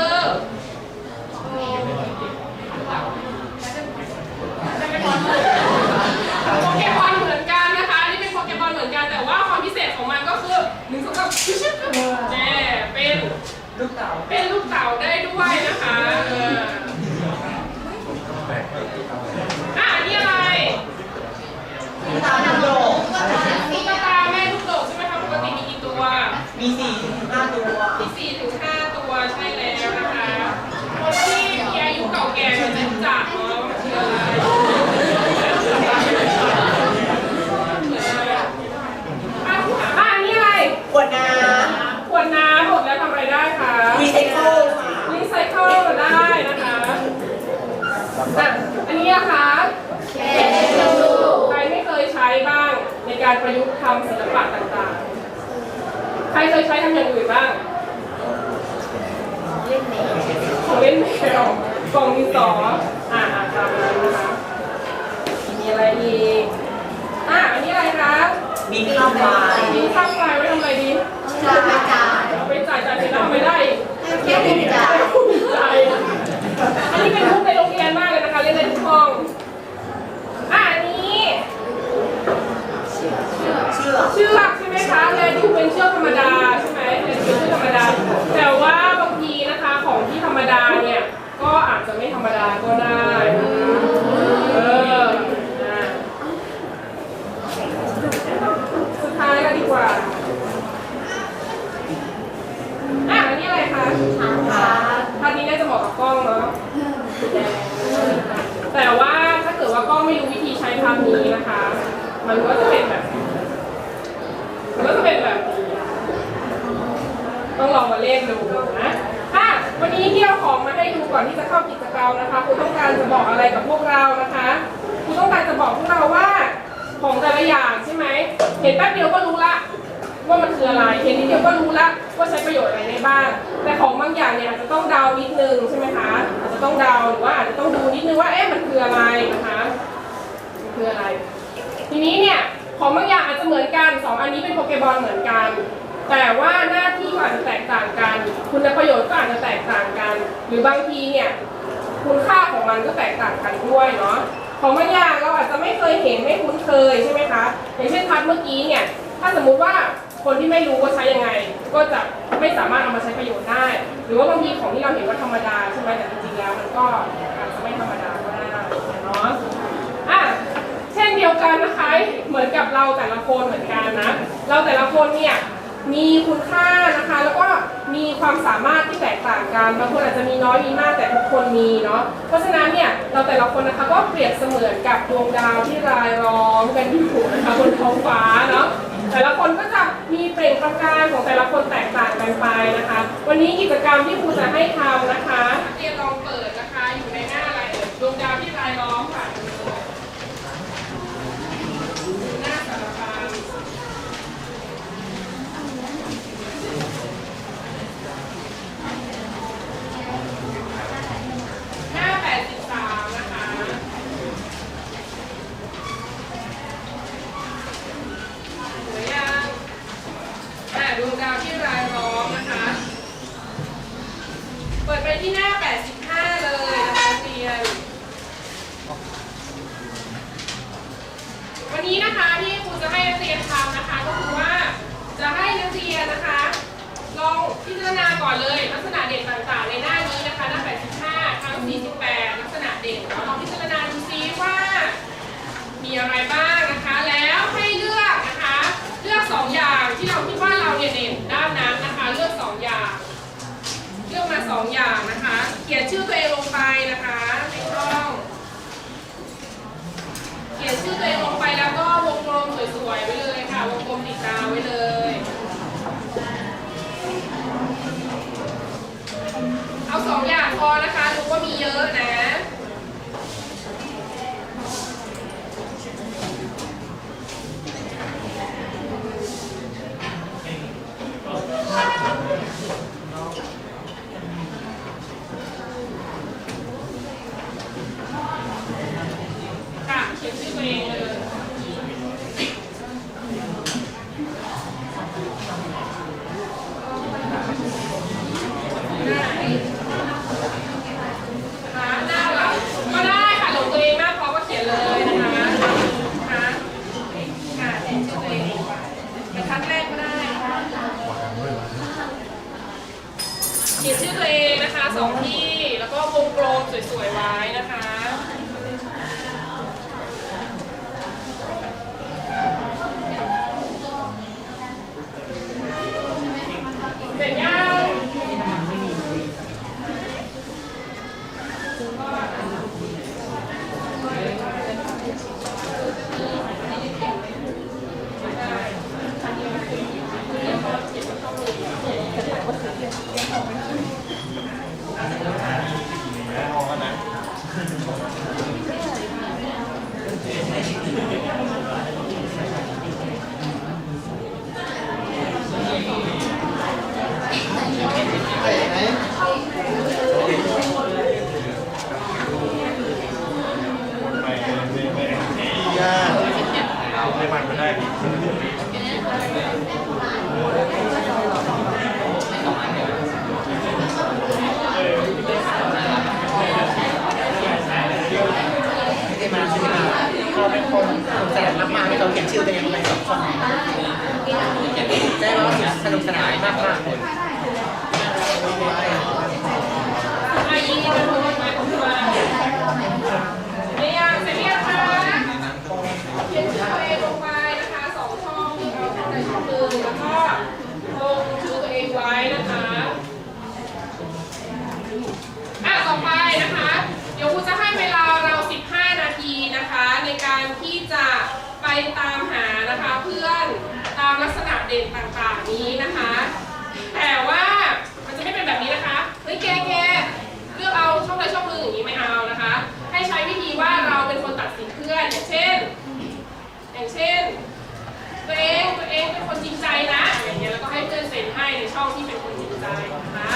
คือโปเกมอนเหมือนกันนะคะอันนี่เป็นโปเกมอนเหมือนกันแต่ว่าความพิเศษของมันก็คือหนึ่งสองสามแน่เป็น ลูกเต๋าเป็นลูกเต๋าได้ด้วยนะคะเอออะอันนี้อะไร ลูกเต๋าหนังโลก ตุ๊กตาแม่ลูกดกใช่ไหมคะปกติมีกี่ตัว มีสี่ถึงห้าตัว มีสี่ถึงห้าตัวใช่แล้วนะคะคนที่มีอายุเก่าแก่จะรู้จักเนาะว่ามันคื ออะไรเหมือนอะไรอะอะอะอันนี้อะไร ขวดน้ขวดน้ำหมดแล้วทำอะไรได้คะำรีไซเคิลค่ะ รีไซเคิลได้นะคะอะอันนี้นะคะใครไม่เคยใช้บ้างในการประยุกต์ทำศิลปะต่างๆ ใครเคยใช้ทำอย่างอื่นบ้างเล่นเมย์ของเล่นแมว กล่องดินสออ่าอ่าตามนั้นนะคะ มีอะไรอีก อะอันนี้อะไรคะมีข้าวไฟมีข้างไฟไว้ทำอะไรดีชาไปจ่ายเอาไปจ่ายจ่ายเสร็จแล้วทำไม่ได้อีกแค่เป็นจ่ายใจอันนี้เป็นทุกในโรงเรียนมากเลยนะคะเล่นได้ทุกห้องอะอันนี้เชื่อเชือกใช่ไหมคะแลดูเป็นเชือกธรรมดาใช่ไหมแลดูเป็นเชือกธรรมดาแต่ว่า ก็อาจจะไม่ธรรมดาก็ได้นะคะเอออะสุดท้ายก็ดีกว่าอะอันนี้อะไรคะค่ะภาพนี้น่าจะเหมาะกับกล้องเนาะแต่ว่าถ้าเกิดว่ากล้องไม่รู้วิธีใช้ภาพนี้นะคะ มันก็จะเป็นแบบมันก็จะเป็นแบบนี้ต้องลองมาเล่นดูนะอะวันนี้ที่เอาของ ให้ดูก่อนที่จะเข้ากิจกรรมนะคะคุณต้องการจะบอกอะไรกับพวกเรานะคะคุณต้องการจะบอกพวกเราว่าของแต่ละอย่างใช่ไหมเห็นแป๊บเดียวก็รู้ละว่ามันคืออะไร เห็นนิดเดียวก็รู้ละว่าใช้ประโยชน์อะไรได้บ้าง แต่ของบางอย่างเนี่ยอาจจะต้องเดานิดนึงใช่ไหมคะ อาจจะต้องเดาหรือว่าอาจจะต้องดูนิดนึงว่าเอ๊ะมันคืออะไรนะคะมันคืออะไร ทีนี้เนี่ยของบางอย่างอาจจะเหมือนกันสองอันนี้เป็นโปเกมอนเหมือนกัน แต่ว่าหน้าที่อาจจะแตกต่างกัน คุณประโยชน์ก็อาจจะแตกต่างกัน หรือบางทีเนี่ยคุณค่าของมันก็แตกต่างกันด้วยเนาะของบางอย่างเราอาจจะไม่เคยเห็นไม่คุ้นเคยใช่ไหมคะอย่างเช่นพัดเมื่อกี้เนี่ยถ้าสมมุติว่าคนที่ไม่รู้ว่าใช้ยังไง ก็จะไม่สามารถเอามาใช้ประโยชน์ได้ หรือว่าบางทีของที่เราเห็นว่าธรรมดาใช่ไหมแต่จริงๆแล้วมันก็อาจจะไม่ธรรมดาก็ได้เนาะอะเช่นเดียวกันนะคะเหมือนกับเราแต่ละคนเหมือนกันนะเราแต่ละคนเนี่ย มีคุณค่านะคะ แล้วก็มีความสามารถที่แตกต่างกันบางคนอาจจะมีน้อยมีมากแต่ทุกคนมีเนาะเพราะฉะนั้นเนี่ยเราแต่ละคนนะคะก็เปรียบเสมือนกับดวงดาวที่รายล้อมกันอยู่นะคะบนท้องฟ้าเนาะแต่ละคนก็จะมีเปล่งประกายของแต่ละคนแตกต่างกันไปนะคะ วันนี้กิจกรรมที่ครูจะให้ทำนะคะเรียนลองเปิดนะคะอยู่ในหน้าอะไรเอ่ยดวงดาวที่รายล้อมค่ะ หน้าสารพันหน้าแปดสิบสามนะคะสวยยังอะดวงดาวที่รายล้อมนะคะ เปิดไป ที่หน้า 85 เลยนะคะนักเรียน วันนี้นะคะที่ครูจะให้นักเรียนทำนะคะ ก็คือว่าจะให้นักเรียนนะคะ ลองพิจารณาก่อนเลย ลักษณะเด่นต่างๆ ในหน้านี้นะคะ หน้า 85 ทั้ง 48 ลักษณะเด่นแล้วลองพิจารณาดูซิว่า มีอะไรบ้างนะคะ แล้วให้เลือกนะคะ เลือกสองอย่างที่เราคิดว่าเราเนี่ยเด่น มา2อย่างนะคะ เขียนชื่อตัวเองลงไปนะคะในกล่อง เขียนชื่อตัวเองลงไปแล้วก็วงกลมสวยๆไว้เลยค่ะ วงกลมติดตาไว้เลยเอาสองอย่างพอนะคะ เขาเป็นคนแสดงมากๆที่เราเขียนชื่อตัวเองลงไปสองช่องได้ว่าสนุกสนานมากมากๆคนอายิงกันทุกคนไหมผมมาเนี่ยเสร็จหรื ตามหานะคะเพื่อนตามลักษณะเด่นต่างๆนี้นะคะ แต่ว่ามันจะไม่เป็นแบบนี้นะคะเฮ้ยแกแกเลือกเอาช่องใดช่องหนึ่งอย่างนี้ไม่เอานะคะ ให้ใช้วิธีว่าเราเป็นคนตัดสินเพื่อนอย่างเช่น อย่างเช่นตัวเองตัวเองเป็นคนจริงใจนะอย่างเงี้ยแล้วก็ให้เพื่อนเซ็นให้ในช่องที่เป็นคนจริงใจนะคะ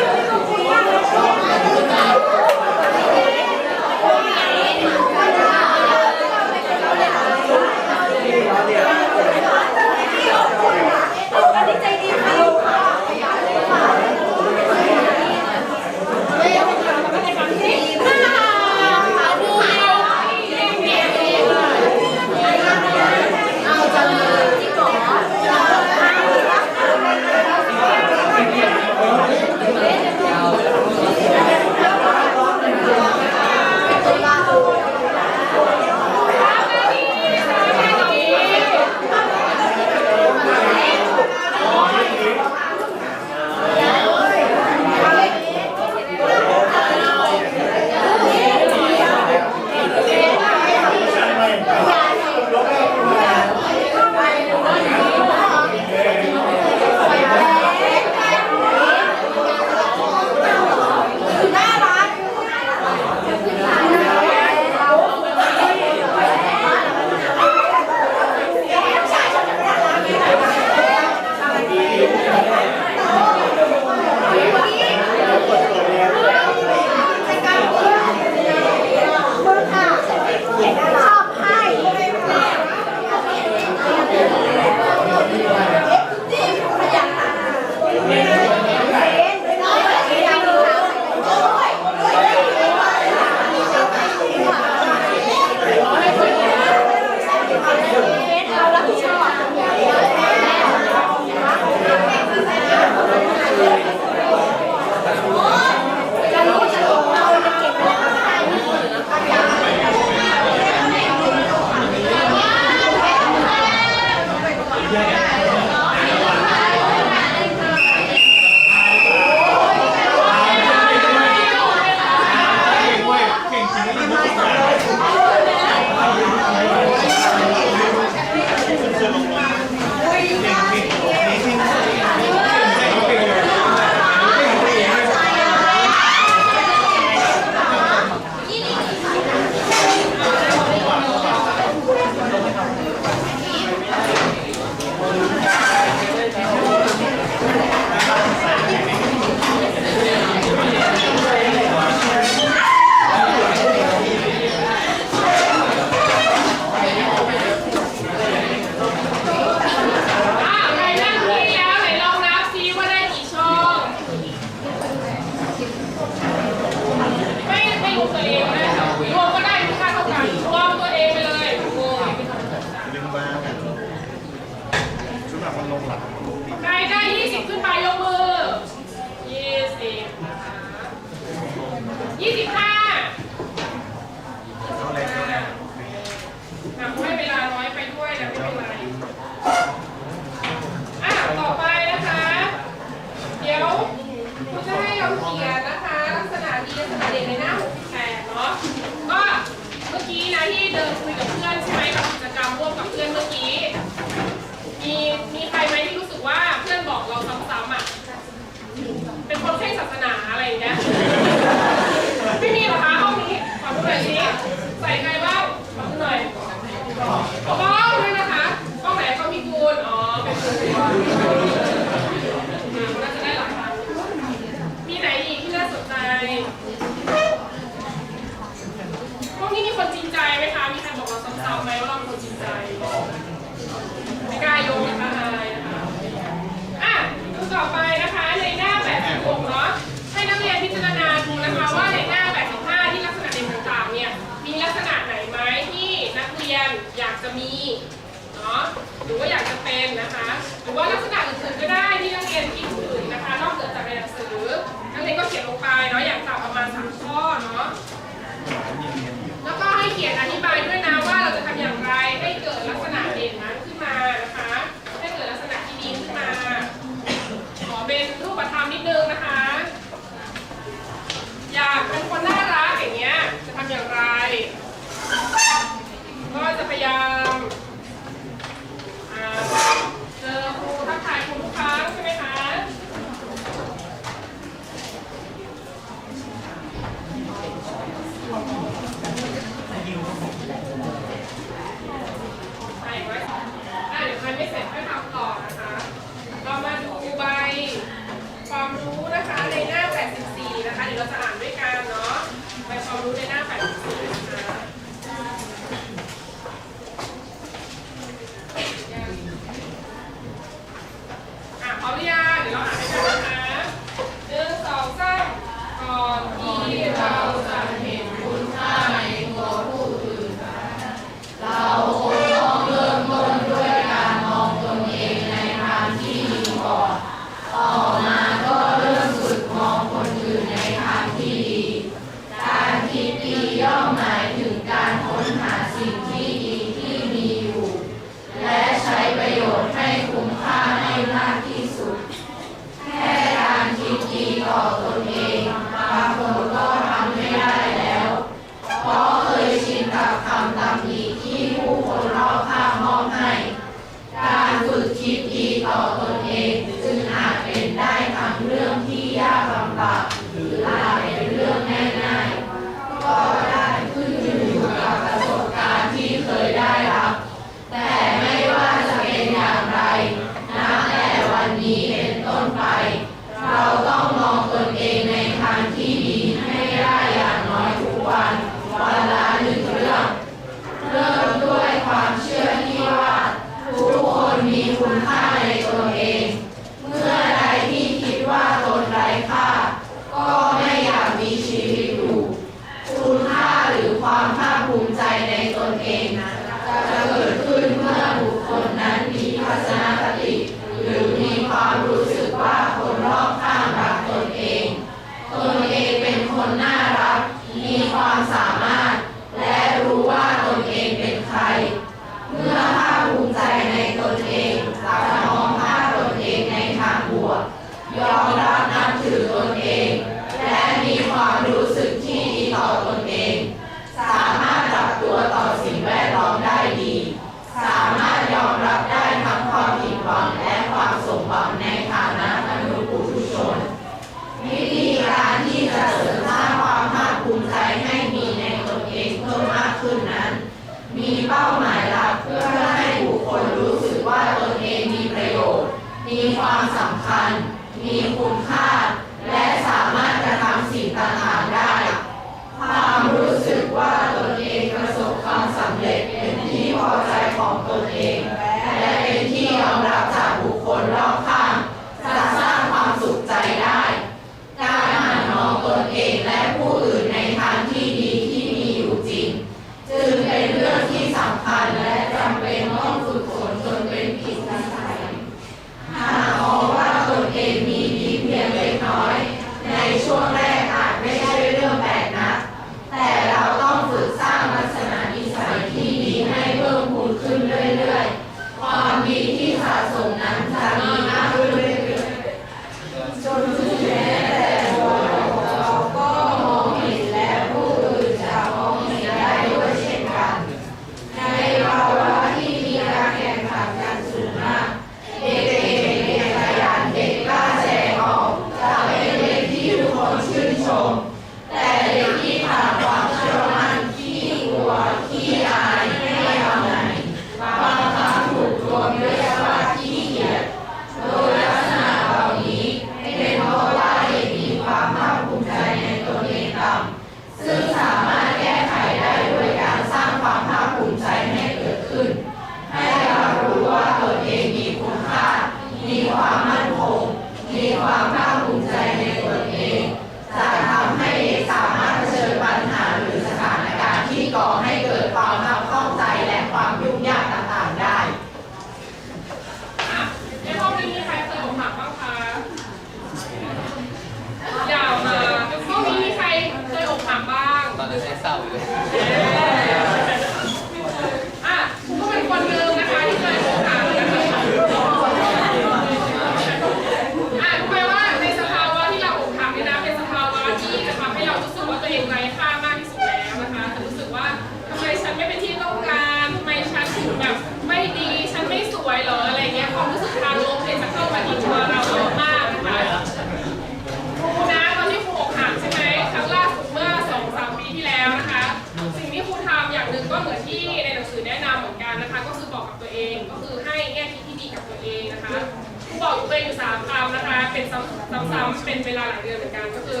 บอกตัวเองอยู่สามคำนะคะ เป็นซ้ำซ้ำๆเป็นเวลาหลายเดือนเหมือนกัน ก็คือ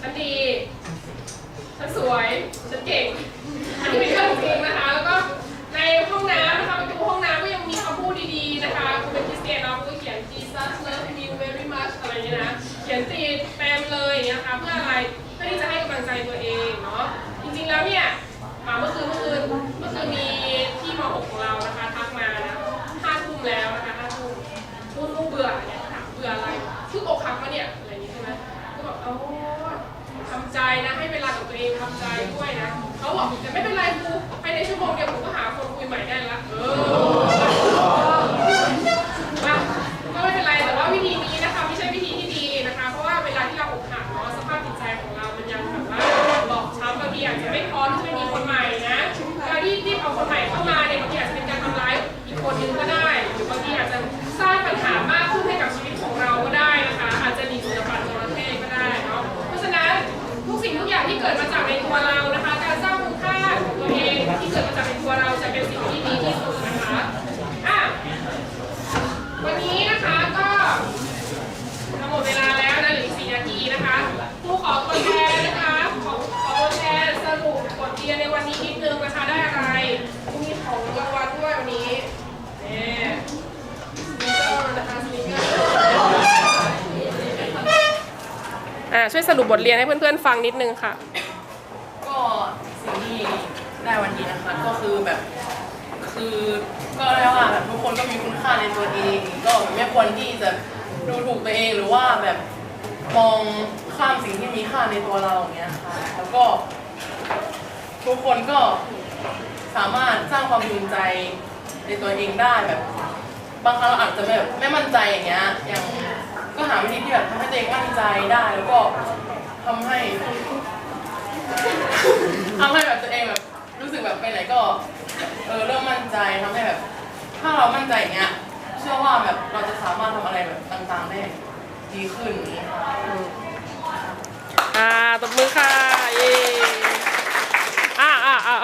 ฉันดี ฉันสวย ฉันเก่ง อันนี้เป็นเรื่องจริงนะคะ แล้วก็ในห้องน้ำนะคะประตูห้องน้ำก็ยังมีคำพูดดีๆนะคะครูเป็นคริสเตียนเนาะครูก็เขียน Jesus love you very much อะไรอย่างเงี้ยนะ เขียนติดเต็มเลยอย่างเงี้ยนะคะเพื่ออะไร เพื่อที่จะให้กำลังใจตัวเองเนาะ จริงๆแล้วเนี่ยอ่าเมื่อคืนเมื่อคืนเมื่อคืนมีที่ม .6 ของเรานะคะ เอาทำใจนะให้เวลากับตัวเองทำใจด้วยนะเขาบอกแต่ไม่เป็นไรครูภายในชั่วโมงเดียวผมก็หาคนคุยใหม่ได้ละเอออะก็ไม่เป็นไรแต่ว่าวิธีนี้นะคะไม่ใช่วิธีที่ดีนะคะ เพราะว่าเวลาที่เราอกหักเนาะสภาพจิตใจของเรามันยังแบบว่าบอบช้ำบางทีอาจจะไม่พร้อมที่จะมีคนใหม่นะ อ่าช่วยสรุปบทเรียนให้เพื่อนๆฟังนิดนึงค่ะ ก็สิ่งที่ได้วันนี้นะคะก็คือแบบ คือก็เรียกว่าแบบทุกคนก็มีคุณค่าในตัวเอง ก็ไม่ควรที่จะดูถูกตัวเองหรือว่าแบบมองข้ามสิ่งที่มีค่าในตัวเราอย่างเงี้ยค่ะแล้วก็ ทุกคนก็สามารถสร้างความภูมิใจในตัวเองได้แบบ บางครั้งเราอาจจะแบบไม่มั่นใจอย่างเงี้ยอย่าง ก็หาวิธีที่แบบทำให้ตัวเองมั่นใจได้ แล้วก็ทำให้ทำให้แบบตัวเองแบบรู้สึกแบบไปไหนก็เออเริ่มมั่นใจทำให้แบบ ถ้าเรามั่นใจอย่างเงี้ยเชื่อว่าแบบเราจะสามารถทำอะไรแบบต่างๆได้ดีขึ้นอย่างนี้ค่ะอ่าตบมือค่ะเย้อ่าอ่าอ่า